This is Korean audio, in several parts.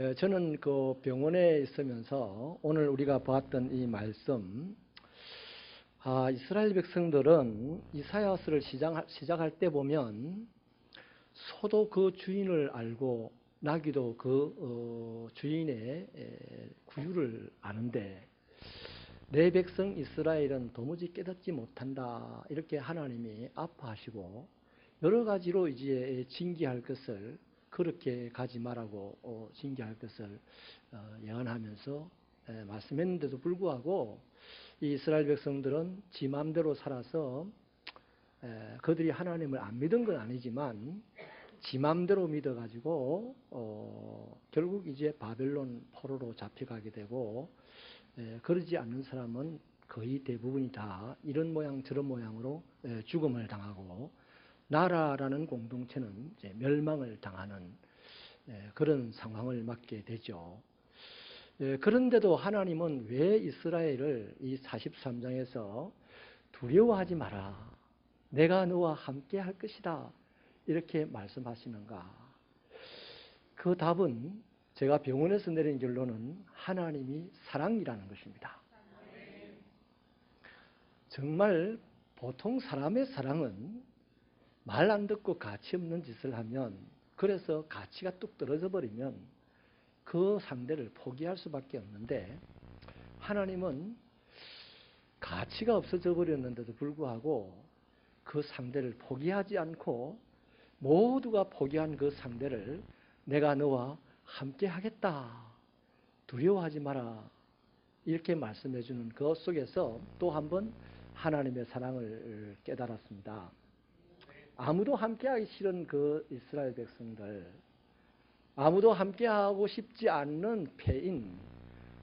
예, 저는 그 병원에 있으면서 오늘 우리가 보았던 이 말씀, 아, 이스라엘 백성들은 이사야서를 시작, 시작할 때 보면 소도 그 주인을 알고 나귀도 그 어, 주인의 에, 구유를 아는데 내 백성 이스라엘은 도무지 깨닫지 못한다. 이렇게 하나님이 아파하시고 여러 가지로 이제 징계할 것을 그렇게 가지 말라고 어, 징계할 것을 어, 예언하면서 에, 말씀했는데도 불구하고 이 이스라엘 백성들은 지 마음대로 살아서 에, 그들이 하나님을 안 믿은 건 아니지만 지 마음대로 믿어가지고 어, 결국 이제 바벨론 포로로 잡혀가게 되고 에, 그러지 않는 사람은 거의 대부분이 다 이런 모양 저런 모양으로 에, 죽음을 당하고 나라라는 공동체는 멸망을 당하는 에, 그런 상황을 맞게 되죠. 에, 그런데도 하나님은 왜 이스라엘을 이 43장에서 두려워하지 마라. 내가 너와 함께 할 것이다. 이렇게 말씀하시는가? 그 답은 제가 병원에서 내린 결론은 하나님이 사랑이라는 것입니다. 정말 보통 사람의 사랑은 말 안 듣고 가치 없는 짓을 하면 그래서 가치가 뚝 떨어져 버리면 그 상대를 포기할 수밖에 없는데 하나님은 가치가 없어져 버렸는데도 불구하고 그 상대를 포기하지 않고 모두가 포기한 그 상대를 내가 너와 함께 하겠다. 두려워하지 마라. 이렇게 말씀해 주는 그 속에서 또 한 번 하나님의 사랑을 깨달았습니다. 아무도 함께하기 싫은 그 이스라엘 백성들, 아무도 함께하고 싶지 않는 폐인,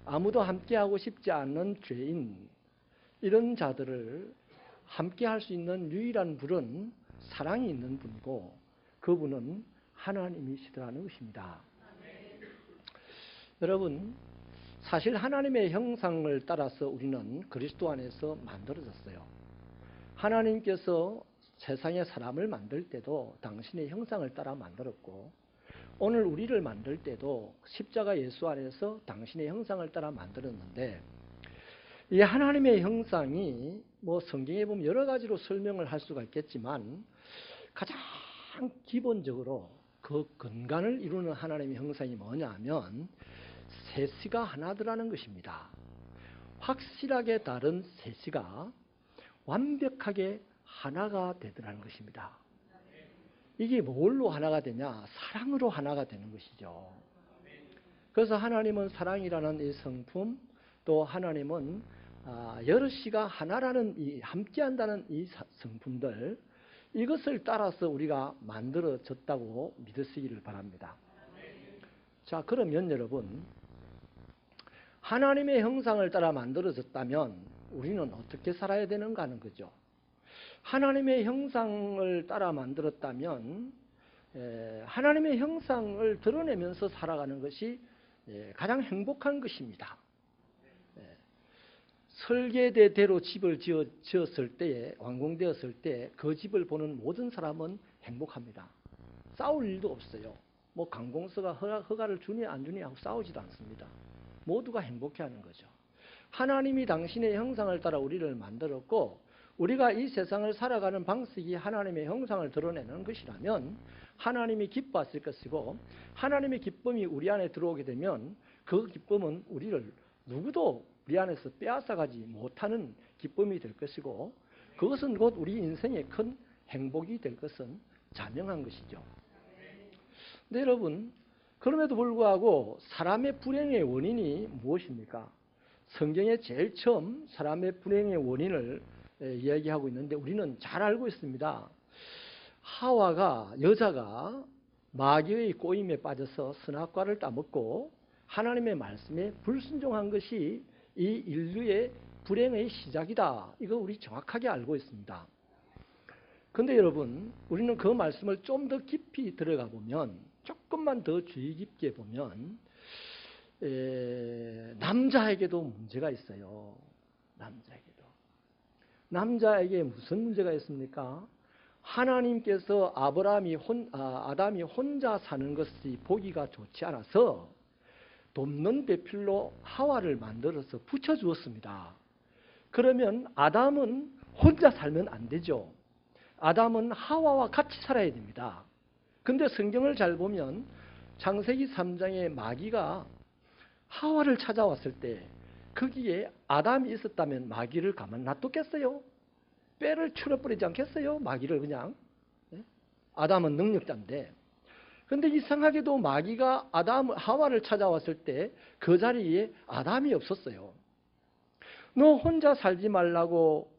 아무도 함께하고 싶지 않는 죄인, 이런 자들을 함께할 수 있는 유일한 분은 사랑이 있는 분이고 그분은 하나님이시더라는 것입니다. 여러분, 사실 하나님의 형상을 따라서 우리는 그리스도 안에서 만들어졌어요. 하나님께서 세상에 사람을 만들 때도 당신의 형상을 따라 만들었고 오늘 우리를 만들 때도 십자가 예수 안에서 당신의 형상을 따라 만들었는데 이 하나님의 형상이 뭐 성경에 보면 여러 가지로 설명을 할 수가 있겠지만 가장 기본적으로 그 근간을 이루는 하나님의 형상이 뭐냐 하면 세시가 하나더라는 것입니다. 확실하게 다른 세시가 완벽하게 하나가 되더라는 것입니다. 이게 뭘로 하나가 되냐? 사랑으로 하나가 되는 것이죠. 그래서 하나님은 사랑이라는 이 성품, 또 하나님은 아, 여럿이가 하나라는 이 함께한다는 이 성품들 이것을 따라서 우리가 만들어졌다고 믿으시기를 바랍니다. 자, 그러면 여러분 하나님의 형상을 따라 만들어졌다면 우리는 어떻게 살아야 되는가 하는 거죠. 하나님의 형상을 따라 만들었다면 하나님의 형상을 드러내면서 살아가는 것이 가장 행복한 것입니다. 설계대대로 집을 지었을 때에 완공되었을 때 그 집을 보는 모든 사람은 행복합니다. 싸울 일도 없어요. 뭐 강공서가 허가, 허가를 주니 안 주니 하고 싸우지도 않습니다. 모두가 행복해하는 거죠. 하나님이 당신의 형상을 따라 우리를 만들었고 우리가 이 세상을 살아가는 방식이 하나님의 형상을 드러내는 것이라면 하나님이 기뻐하실 것이고 하나님의 기쁨이 우리 안에 들어오게 되면 그 기쁨은 우리를 누구도 우리 안에서 빼앗아가지 못하는 기쁨이 될 것이고 그것은 곧 우리 인생의 큰 행복이 될 것은 자명한 것이죠. 근데 여러분 그럼에도 불구하고 사람의 불행의 원인이 무엇입니까? 성경에 제일 처음 사람의 불행의 원인을 이야기하고 있는데 우리는 잘 알고 있습니다. 하와가 여자가 마귀의 꼬임에 빠져서 선악과를 따먹고 하나님의 말씀에 불순종한 것이 이 인류의 불행의 시작이다. 이거 우리 정확하게 알고 있습니다. 근데 여러분, 우리는 그 말씀을 좀 더 깊이 들어가 보면, 조금만 더 주의 깊게 보면, 에, 남자에게도 문제가 있어요. 남자에게도. 남자에게 무슨 문제가 있습니까? 하나님께서 아브라함이 혼, 아, 아담이 혼자 사는 것이 보기가 좋지 않아서 돕는 배필로 하와를 만들어서 붙여주었습니다. 그러면 아담은 혼자 살면 안 되죠. 아담은 하와와 같이 살아야 됩니다. 근데 성경을 잘 보면 창세기 3장에 마귀가 하와를 찾아왔을 때 거기에 아담이 있었다면 마귀를 가만 놔뒀겠어요? 뼈를 추려버리지 않겠어요? 마귀를 그냥. 예? 아담은 능력자인데. 근데 이상하게도 마귀가 아담, 하와를 찾아왔을 때 그 자리에 아담이 없었어요. 너 혼자 살지 말라고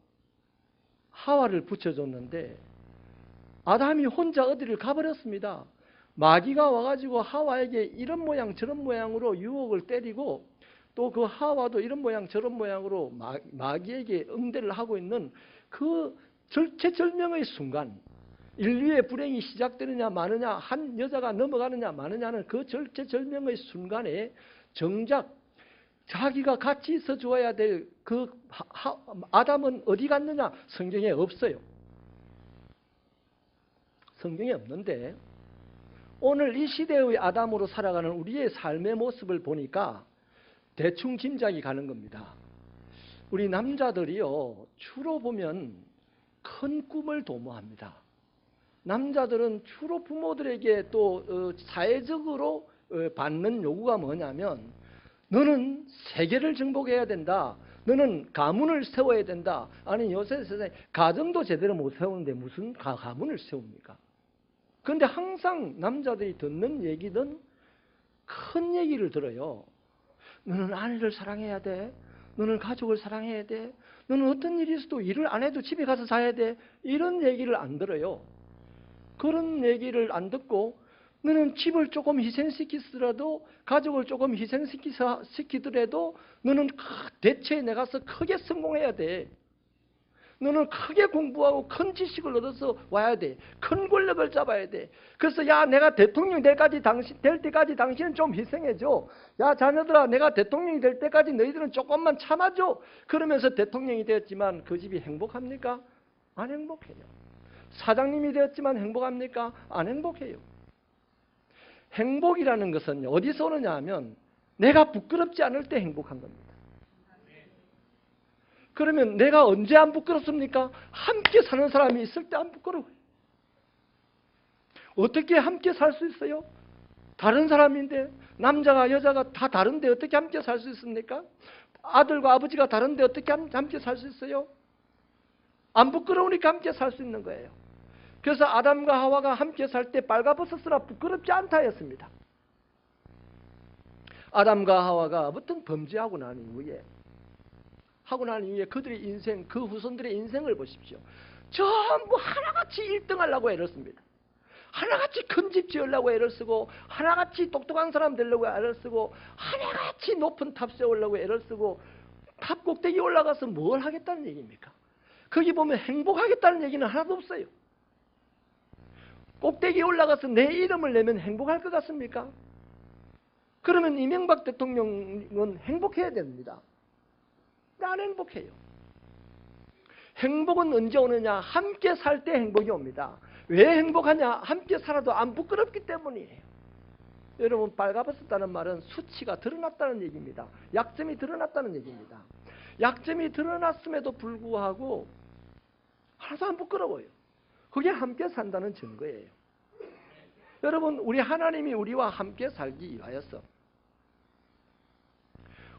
하와를 붙여줬는데 아담이 혼자 어디를 가버렸습니다. 마귀가 와가지고 하와에게 이런 모양 저런 모양으로 유혹을 때리고 또 그 하와도 이런 모양 저런 모양으로 마, 마귀에게 응대를 하고 있는 그 절체절명의 순간 인류의 불행이 시작되느냐 마느냐 한 여자가 넘어가느냐 마느냐는 그 절체절명의 순간에 정작 자기가 같이 있어 주어야 될 그 아담은 어디 갔느냐 성경에 없어요. 성경에 없는데 오늘 이 시대의 아담으로 살아가는 우리의 삶의 모습을 보니까 대충 짐작이 가는 겁니다. 우리 남자들이요 주로 보면 큰 꿈을 도모합니다. 남자들은 주로 부모들에게 또 어, 사회적으로 어, 받는 요구가 뭐냐면 너는 세계를 정복해야 된다. 너는 가문을 세워야 된다. 아니 요새 세상에 가정도 제대로 못 세우는데 무슨 가, 가문을 세웁니까? 그런데 항상 남자들이 듣는 얘기는 큰 얘기를 들어요. 너는 아내를 사랑해야 돼. 너는 가족을 사랑해야 돼. 너는 어떤 일이 있어도 일을 안 해도 집에 가서 자야 돼. 이런 얘기를 안 들어요. 그런 얘기를 안 듣고 너는 집을 조금 희생시키더라도 가족을 조금 희생시키더라도 너는 대체에 나가서 크게 성공해야 돼. 너는 크게 공부하고 큰 지식을 얻어서 와야 돼. 큰 권력을 잡아야 돼. 그래서 야 내가 대통령 될까지 당신 될 때까지 당신은 좀 희생해줘. 야 자녀들아 내가 대통령이 될 때까지 너희들은 조금만 참아줘. 그러면서 대통령이 되었지만 그 집이 행복합니까? 안 행복해요. 사장님이 되었지만 행복합니까? 안 행복해요. 행복이라는 것은 어디서 오느냐 하면 내가 부끄럽지 않을 때 행복한 겁니다. 그러면 내가 언제 안 부끄럽습니까? 함께 사는 사람이 있을 때 안 부끄러워요. 어떻게 함께 살 수 있어요? 다른 사람인데 남자가 여자가 다 다른데 어떻게 함께 살 수 있습니까? 아들과 아버지가 다른데 어떻게 함께 살 수 있어요? 안 부끄러우니까 함께 살 수 있는 거예요. 그래서 아담과 하와가 함께 살 때 빨가벗었으나 부끄럽지 않다 했습니다. 아담과 하와가 어떤 범죄하고 난 이후에 하고 난 이후에 그들의 인생, 그 후손들의 인생을 보십시오. 전부 하나같이 1등 하려고 애를 씁니다. 하나같이 큰 집 지으려고 애를 쓰고 하나같이 똑똑한 사람 되려고 애를 쓰고 하나같이 높은 탑 세우려고 애를 쓰고 탑 꼭대기 올라가서 뭘 하겠다는 얘기입니까? 거기 보면 행복하겠다는 얘기는 하나도 없어요. 꼭대기 올라가서 내 이름을 내면 행복할 것 같습니까? 그러면 이명박 대통령은 행복해야 됩니다. 안 행복해요. 행복은 언제 오느냐? 함께 살 때 행복이 옵니다. 왜 행복하냐? 함께 살아도 안 부끄럽기 때문이에요. 여러분 빨가벗었다는 말은 수치가 드러났다는 얘기입니다. 약점이 드러났다는 얘기입니다. 약점이 드러났음에도 불구하고 하나도 안 부끄러워요. 그게 함께 산다는 증거예요. 여러분 우리 하나님이 우리와 함께 살기 위하여서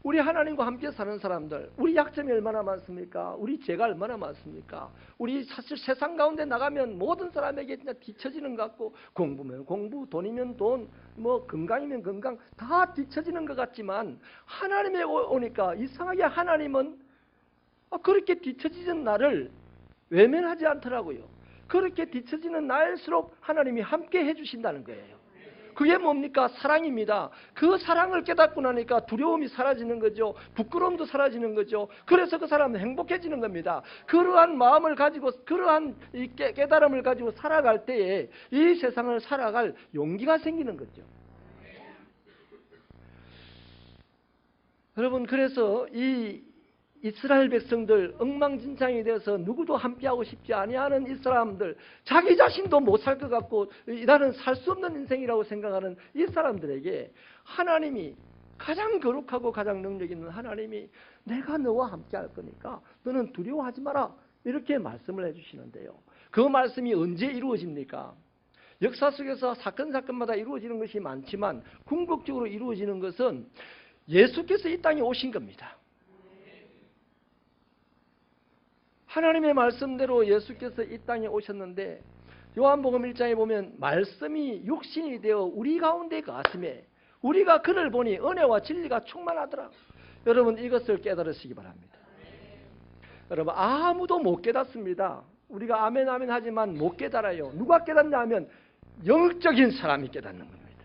우리 하나님과 함께 사는 사람들, 우리 약점이 얼마나 많습니까? 우리 죄가 얼마나 많습니까? 우리 사실 세상 가운데 나가면 모든 사람에게 그냥 뒤처지는 것 같고, 공부면 공부, 돈이면 돈, 뭐 건강이면 건강, 다 뒤처지는 것 같지만, 하나님에 오니까 이상하게 하나님은 아, 그렇게 뒤처지는 나를 외면하지 않더라고요. 그렇게 뒤처지는 날수록 하나님이 함께 해주신다는 거예요. 그게 뭡니까? 사랑입니다. 그 사랑을 깨닫고 나니까 두려움이 사라지는 거죠. 부끄러움도 사라지는 거죠. 그래서 그 사람은 행복해지는 겁니다. 그러한 마음을 가지고 그러한 깨달음을 가지고 살아갈 때에 이 세상을 살아갈 용기가 생기는 거죠. 여러분 그래서 이 이스라엘 백성들 엉망진창이 돼서 누구도 함께하고 싶지 아니하는 이 사람들 자기 자신도 못 살 것 같고 나는 살 수 없는 인생이라고 생각하는 이 사람들에게 하나님이 가장 거룩하고 가장 능력 있는 하나님이 내가 너와 함께 할 거니까 너는 두려워하지 마라. 이렇게 말씀을 해주시는데요. 그 말씀이 언제 이루어집니까? 역사 속에서 사건 사건마다 이루어지는 것이 많지만 궁극적으로 이루어지는 것은 예수께서 이 땅에 오신 겁니다. 하나님의 말씀대로 예수께서 이 땅에 오셨는데 요한복음 1장에 보면 말씀이 육신이 되어 우리 가운데 가슴에 우리가 그를 보니 은혜와 진리가 충만하더라. 여러분 이것을 깨달으시기 바랍니다. 여러분 아무도 못 깨닫습니다. 우리가 아멘 아멘 하지만 못 깨달아요. 누가 깨닫냐 하면 영적인 사람이 깨닫는 겁니다.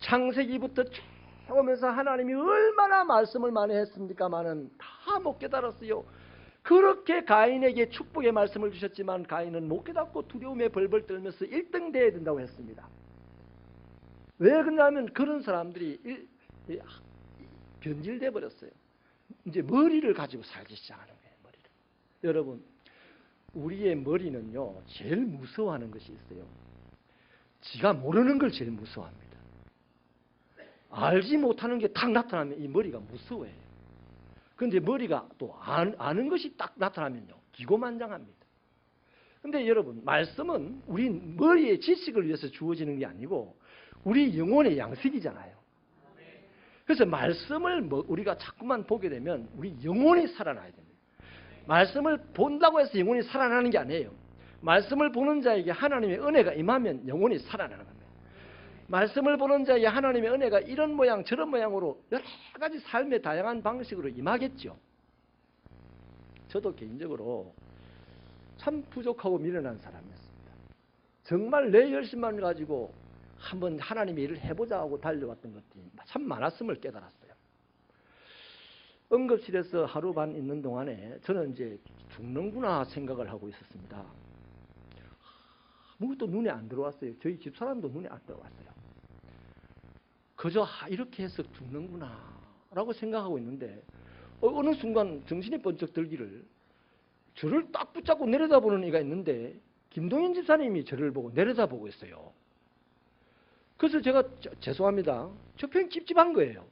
창세기부터 쭉 오면서 하나님이 얼마나 말씀을 많이 했습니까마는 다못 깨달았어요. 그렇게 가인에게 축복의 말씀을 주셨지만 가인은 못 깨닫고 두려움에 벌벌 떨면서 1등 돼야 된다고 했습니다. 왜 그러냐면 그런 사람들이 일- 이- 변질돼 버렸어요. 이제 머리를 가지고 살기 시작하는 거예요. 머리를. 여러분, 우리의 머리는요 제일 무서워하는 것이 있어요. 지가 모르는 걸 제일 무서워합니다. 알지 못하는 게 탁 나타나면 이 머리가 무서워해요. 근데 머리가 또 아- 아는 것이 딱 나타나면요 기고만장합니다. 근데 여러분 말씀은 우리 머리의 지식을 위해서 주어지는 게 아니고 우리 영혼의 양식이잖아요. 그래서 말씀을 뭐 우리가 자꾸만 보게 되면 우리 영혼이 살아나야 됩니다. 말씀을 본다고 해서 영혼이 살아나는 게 아니에요. 말씀을 보는 자에게 하나님의 은혜가 임하면 영혼이 살아나는 겁니다. 말씀을 보는 자에게 하나님의 은혜가 이런 모양 저런 모양으로 여러 가지 삶의 다양한 방식으로 임하겠죠. 저도 개인적으로 참 부족하고 미련한 사람이었습니다. 정말 내 열심만 가지고 한번 하나님의 일을 해보자 하고 달려왔던 것들이 참 많았음을 깨달았어요. 응급실에서 하루 반 있는 동안에 저는 이제 죽는구나 생각을 하고 있었습니다. 아무것도 눈에 안 들어왔어요. 저희 집사람도 눈에 안 들어왔어요. 그저 아, 이렇게 해서 죽는구나 라고 생각하고 있는데 어, 어느 순간 정신이 번쩍 들기를 저를 딱 붙잡고 내려다보는 이가 있는데 김동현 집사님이 저를 보고 내려다보고 있어요. 그래서 제가 저- 죄송합니다. 저편 찝찝한 거예요.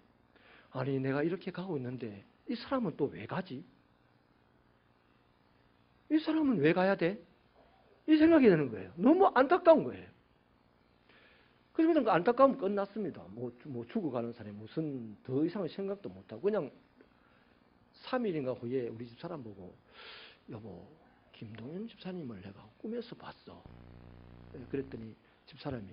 아니 내가 이렇게 가고 있는데 이 사람은 또 왜 가지? 이 사람은 왜 가야 돼? 이 생각이 드는 거예요. 너무 안타까운 거예요. 그러면 그 안타까움 끝났습니다. 뭐, 뭐 죽어가는 사람이 무슨 더 이상의 생각도 못하고 그냥 3일인가 후에 우리 집 사람 보고 여보 김동현 집사님을 내가 꿈에서 봤어. 예, 그랬더니 집사람이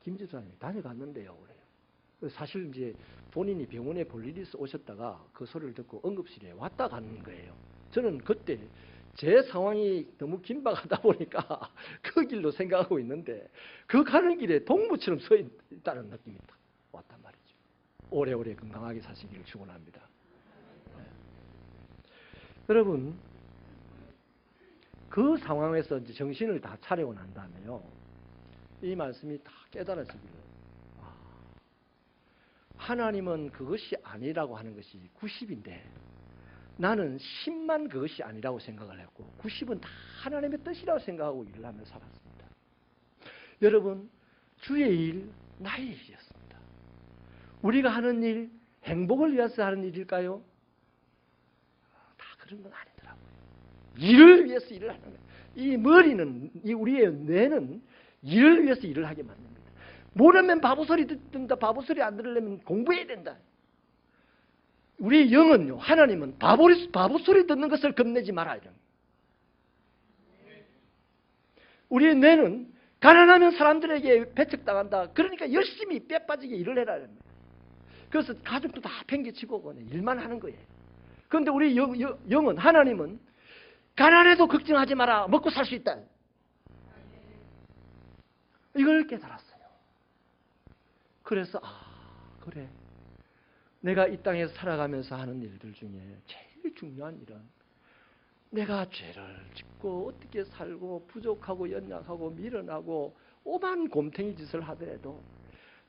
김 집사님이 다녀갔는데요. 그래요. 사실 이제 본인이 병원에 볼 일이 있어 오셨다가 그 소리를 듣고 응급실에 왔다 가는 거예요. 저는 그때 제 상황이 너무 긴박하다 보니까 그 길로 생각하고 있는데 그 가는 길에 동무처럼 서 있다는 느낌이 딱 왔단 말이죠. 오래오래 건강하게 사시기를 축원합니다. 네. 여러분 그 상황에서 이제 정신을 다 차리고 난 다음에요. 이 말씀이 다 깨달아지기를 아, 하나님은 그것이 아니라고 하는 것이 90인데 나는 10만 그것이 아니라고 생각을 했고 90은 다 하나님의 뜻이라고 생각하고 일을 하며 살았습니다. 여러분 주의 일 나의 일이었습니다. 우리가 하는 일 행복을 위해서 하는 일일까요? 다 그런 건 아니더라고요. 일을 위해서 일을 하는 거예요. 이 머리는 이 우리의 뇌는 일을 위해서 일을 하게 만듭니다. 모르면 바보 소리 듣는다. 바보 소리 안 들으려면 공부해야 된다. 우리 영은요, 하나님은 바보, 바보 소리 듣는 것을 겁내지 마라. 이런. 우리의 뇌는 가난하면 사람들에게 배척당한다. 그러니까 열심히 빼 빠지게 일을 해라. 그래서 가족도 다 팽개치고 일만 하는 거예요. 그런데 우리 영, 영, 영은, 하나님은 가난해도 걱정하지 마라. 먹고 살 수 있다. 이걸 깨달았어요. 그래서, 아, 그래. 내가 이 땅에서 살아가면서 하는 일들 중에 제일 중요한 일은 내가 죄를 짓고 어떻게 살고 부족하고 연약하고 미련하고 오만 곰탱이 짓을 하더라도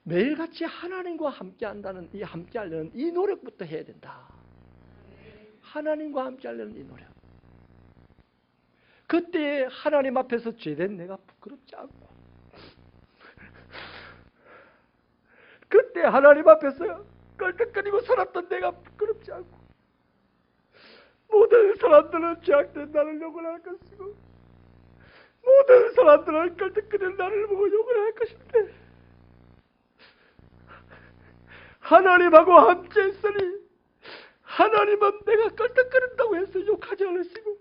매일같이 하나님과 함께 한다는 이 함께 하려는 이 노력부터 해야 된다. 하나님과 함께 하려는 이 노력. 그때 하나님 앞에서 죄된 내가 부끄럽지 않고 그때 하나님 앞에서 껄떡거리고 살았던 내가 부끄럽지 않고 모든 사람들은 죄악된 나를 욕을 할 것이고 모든 사람들은 껄떡거리는 나를 보고 욕을 할 것인데 하나님하고 함께 있으니 하나님은 내가 껄떡거린다고 해서 욕하지 않으시고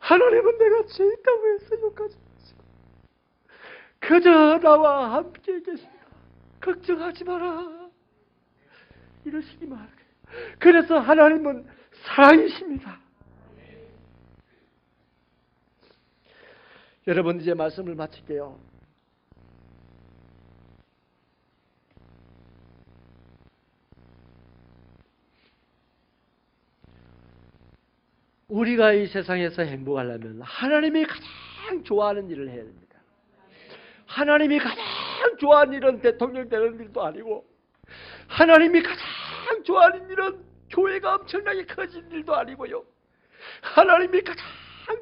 하나님은 내가 죄 있다고 해서 욕하지 않으시고 그저 나와 함께 계신다. 걱정하지 마라. 이러시기 말아요. 그래서 하나님은 사랑이십니다. 여러분 이제 말씀을 마칠게요. 우리가 이 세상에서 행복하려면 하나님이 가장 좋아하는 일을 해야 됩니다. 하나님이 가장 좋아하는 일은 대통령 되는 일도 아니고 하나님이 가장 좋아하는 일은 교회가 엄청나게 커진 일도 아니고요. 하나님이 가장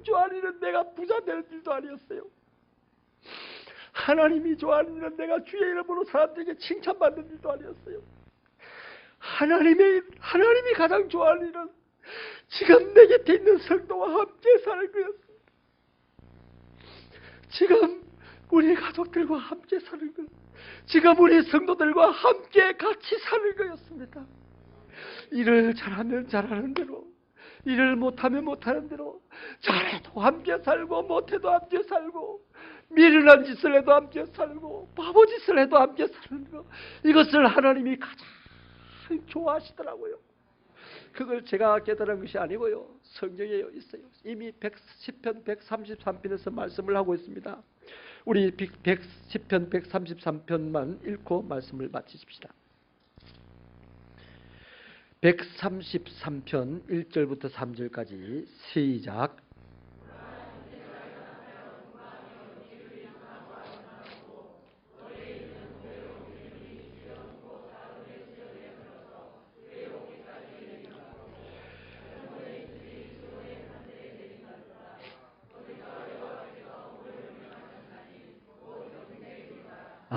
좋아하는 일은 내가 부자 되는 일도 아니었어요. 하나님이 좋아하는 일은 내가 주의 이름으로 사람들에게 칭찬받는 일도 아니었어요. 하나님의 하나님이 가장 좋아하는 일은 지금 내 곁에 있는 성도와 함께 사는 거였습니다. 지금 우리 가족들과 함께 사는 것, 지금 우리 성도들과 함께 같이 사는 거였습니다. 일을 잘하면 잘하는 대로, 일을 못하면 못하는 대로, 잘해도 함께 살고, 못해도 함께 살고, 미련한 짓을 해도 함께 살고, 바보 짓을 해도 함께 사는 것, 이것을 하나님이 가장 좋아하시더라고요. 그걸 제가 깨달은 것이 아니고요. 성경에 있어요. 이미 110편 133편에서 말씀을 하고 있습니다. 우리 110편 133편만 읽고 말씀을 마치십시다. 133편 1절부터 3절까지 시작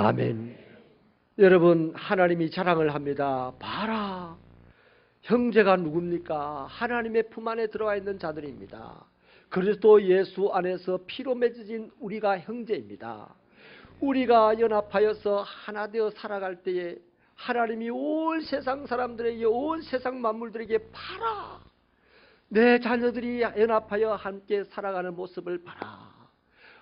아멘. 여러분, 하나님이 자랑을 합니다. 봐라. 형제가 누굽니까? 하나님의 품 안에 들어와 있는 자들입니다. 그리스도 예수 안에서 피로 맺어진 우리가 형제입니다. 우리가 연합하여서 하나 되어 살아갈 때에 하나님이 온 세상 사람들에게 온 세상 만물들에게 봐라. 내 자녀들이 연합하여 함께 살아가는 모습을 봐라.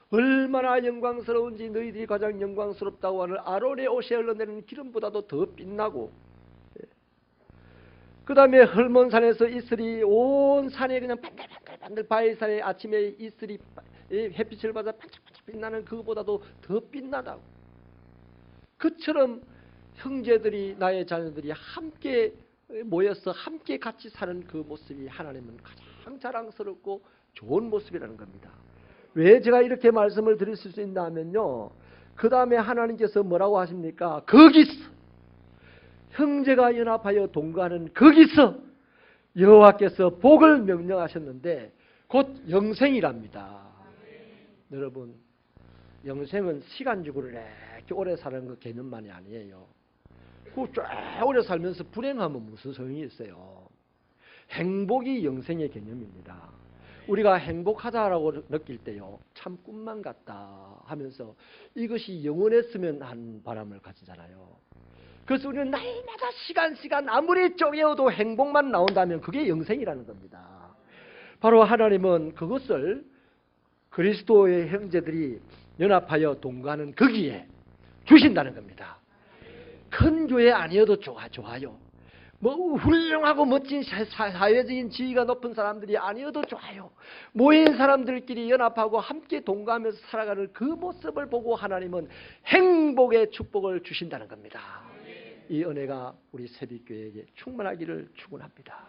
얼마나 영광스러운지 너희들이 가장 영광스럽다고 하는 아론의 옷에 흘러내리는 기름보다도 더 빛나고 그 다음에 헐몬산에서 이슬이 온 산에 그냥 반들반들 바위산에 아침에 이슬이 햇빛을 받아 반짝반짝 빛나는 그보다도 더 빛나다고 그처럼 형제들이 나의 자녀들이 함께 모여서 함께 같이 사는 그 모습이 하나님은 가장 자랑스럽고 좋은 모습이라는 겁니다. 왜 제가 이렇게 말씀을 드릴 수 있나 하면요. 그 다음에 하나님께서 뭐라고 하십니까? 거기서 형제가 연합하여 동거하는 거기서 여호와께서 복을 명령하셨는데 곧 영생이랍니다. 여러분 영생은 시간적으로 이렇게 오래 사는 그 개념만이 아니에요. 그쫙 오래 살면서 불행하면 무슨 소용이 있어요. 행복이 영생의 개념입니다. 우리가 행복하다라고 느낄 때요, 참 꿈만 같다 하면서 이것이 영원했으면 한 바람을 가지잖아요. 그래서 우리는 날마다 시간 시간 아무리 쪼개어도 행복만 나온다면 그게 영생이라는 겁니다. 바로 하나님은 그것을 그리스도의 형제들이 연합하여 동거하는 거기에 주신다는 겁니다. 큰 교회 아니어도 좋아, 좋아요. 뭐 훌륭하고 멋진 사회적인 지위가 높은 사람들이 아니어도 좋아요. 모인 사람들끼리 연합하고 함께 동거하면서 살아가는 그 모습을 보고 하나님은 행복의 축복을 주신다는 겁니다. 이 은혜가 우리 새벽교회에게 충만하기를 축원합니다.